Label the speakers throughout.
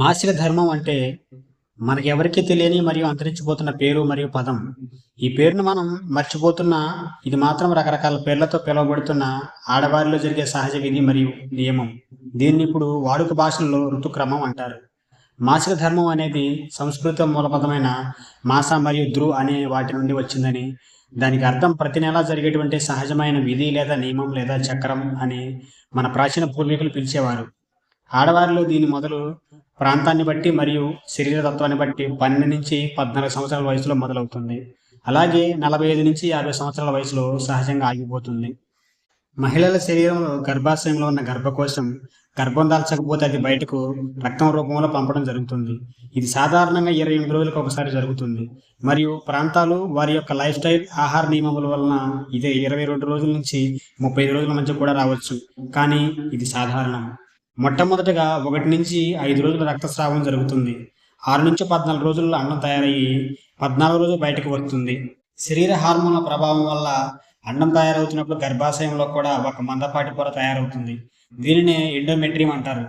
Speaker 1: మాసిక ధర్మం అంటే మనకి ఎవరికీ తెలియని మరియు అంతరించిపోతున్న పేరు మరియు పదం. ఈ పేరును మనం మర్చిపోతున్న ఇది మాత్రం రకరకాల పేర్లతో పిలువబడుతున్న ఆడవారిలో జరిగే సహజ విధి మరియు నియమం. దీన్ని ఇప్పుడు వాడుక భాషల్లో ఋతుక్రమం అంటారు. మాసిక ధర్మం అనేది సంస్కృత మూలపదమైన మాస మరియు ధ్రు అనే వాటి నుండి వచ్చిందని దానికి అర్థం ప్రతి నెలా జరిగేటువంటి సహజమైన విధి లేదా నియమం లేదా చక్రం అని మన ప్రాచీన పూర్వీకులు పిలిచేవారు. ఆడవారిలో దీని మొదలు ప్రాంతాన్ని బట్టి మరియు శరీర తత్వాన్ని బట్టి పన్నెండు నుంచి పద్నాలుగు సంవత్సరాల వయసులో మొదలవుతుంది. అలాగే నలభై ఐదు నుంచి యాభై సంవత్సరాల వయసులో సహజంగా ఆగిపోతుంది. మహిళల శరీరంలో గర్భాశయంలో ఉన్న గర్భకోశం గర్భం దాల్చకపోతే అది బయటకు రక్తం రూపంలో పంపడం జరుగుతుంది. ఇది సాధారణంగా ఇరవై ఎనిమిది రోజులకు ఒకసారి జరుగుతుంది. మరియు ప్రాంతాలు వారి యొక్క లైఫ్ స్టైల్ ఆహార నియమముల వలన ఇది ఇరవై రెండు రోజుల నుంచి ముప్పై ఐదు రోజుల మధ్య కూడా రావచ్చు. కానీ ఇది సాధారణం. మొట్టమొదటగా ఒకటి నుంచి ఐదు రోజుల రక్తస్రావం జరుగుతుంది. ఆరు నుంచి పద్నాలుగు రోజుల్లో అండం తయారయ్యి పద్నాలుగు రోజులు బయటకు వస్తుంది. శరీర హార్మోన్ల ప్రభావం వల్ల అండం తయారవుతున్నప్పుడు గర్భాశయంలో కూడా ఒక మందపాటి పొర తయారవుతుంది. దీనినే ఎండోమెట్రియం అంటారు.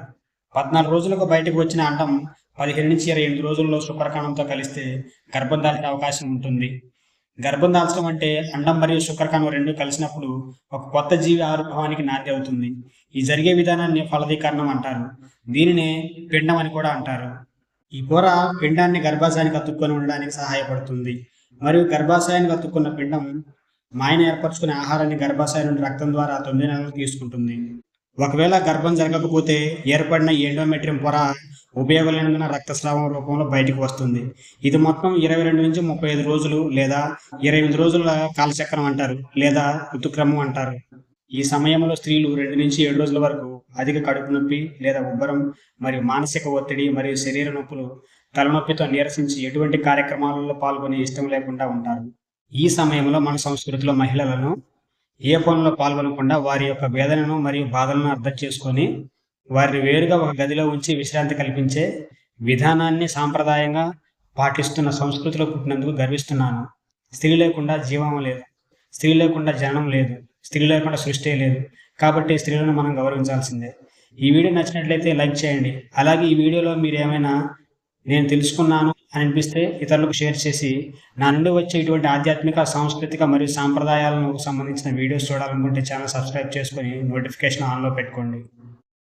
Speaker 1: పద్నాలుగు రోజులకు బయటకు వచ్చిన అండం పదిహేను నుంచి ఇరవై ఎనిమిది రోజుల్లో శుక్రకణంతో కలిస్తే గర్భం దాల్చే అవకాశం ఉంటుంది. గర్భం దాల్చడం అంటే అండం మరియు శుక్రకణం రెండు కలిసినప్పుడు ఒక కొత్త జీవి ఆవిర్భావానికి నాంది అవుతుంది. ఈ జరిగే విధానాన్ని ఫలదీకరణం అంటారు. దీనినే పిండం అని కూడా అంటారు. ఈ పొర పిండాన్ని గర్భాశయానికి అతుక్కొని ఉండడానికి సహాయపడుతుంది. మరియు గర్భాశయానికి అతుక్కున్న పిండం మాయన ఏర్పరచుకునే ఆహారాన్ని గర్భాశయం నుండి రక్తం ద్వారా తొమ్మిది నెలలు తీసుకుంటుంది. ఒకవేళ గర్భం జరగకపోతే ఏర్పడిన ఎండోమెట్రియం పొర ఉపయోగలేనందున రక్తస్రావం రూపంలో బయటకు వస్తుంది. ఇది మొత్తం ఇరవై రెండు నుంచి ముప్పై ఐదు రోజులు లేదా ఇరవై ఎనిమిది రోజుల కాలచక్రం అంటారు లేదా ఋతుక్రమం అంటారు. ఈ సమయంలో స్త్రీలు రెండు నుంచి ఏడు రోజుల వరకు అధిక కడుపు నొప్పి లేదా ఉబ్బరం మరియు మానసిక ఒత్తిడి మరియు శరీర నొప్పులు తలనొప్పితో నీరసించి ఎటువంటి కార్యక్రమాలలో పాల్గొనే ఇష్టం లేకుండా ఉంటారు. ఈ సమయంలో మన సంస్కృతిలో మహిళలను ఏ పనుల్లో పాల్గొనకుండా వారి యొక్క వేదనను మరియు బాధలను అర్థం చేసుకొని వారిని వేరుగా ఒక గదిలో ఉంచి విశ్రాంతి కల్పించే విధానాన్ని సాంప్రదాయంగా పాటిస్తున్న సంస్కృతిలో పుట్టినందుకు గర్విస్తున్నాను. స్త్రీ లేకుండా జీవం లేదు. స్త్రీ లేకుండా జననం లేదు. స్త్రీ లేకుండా సృష్టి లేదు. కాబట్టి స్త్రీలను మనం గౌరవించాల్సిందే. ఈ వీడియో నచ్చినట్లయితే లైక్ చేయండి. అలాగే ఈ వీడియోలో మీరు ఏమైనా నేను తెలుసుకున్నాను అని అనిపిస్తే ఇతరులకు షేర్ చేసి నా నుండి వచ్చే ఇటువంటి ఆధ్యాత్మిక సాంస్కృతిక మరియు సాంప్రదాయాలకు సంబంధించిన వీడియోస్ చూడాలనుకుంటే ఛానల్ సబ్స్క్రైబ్ చేసుకొని నోటిఫికేషన్ ఆన్లో పెట్టుకోండి.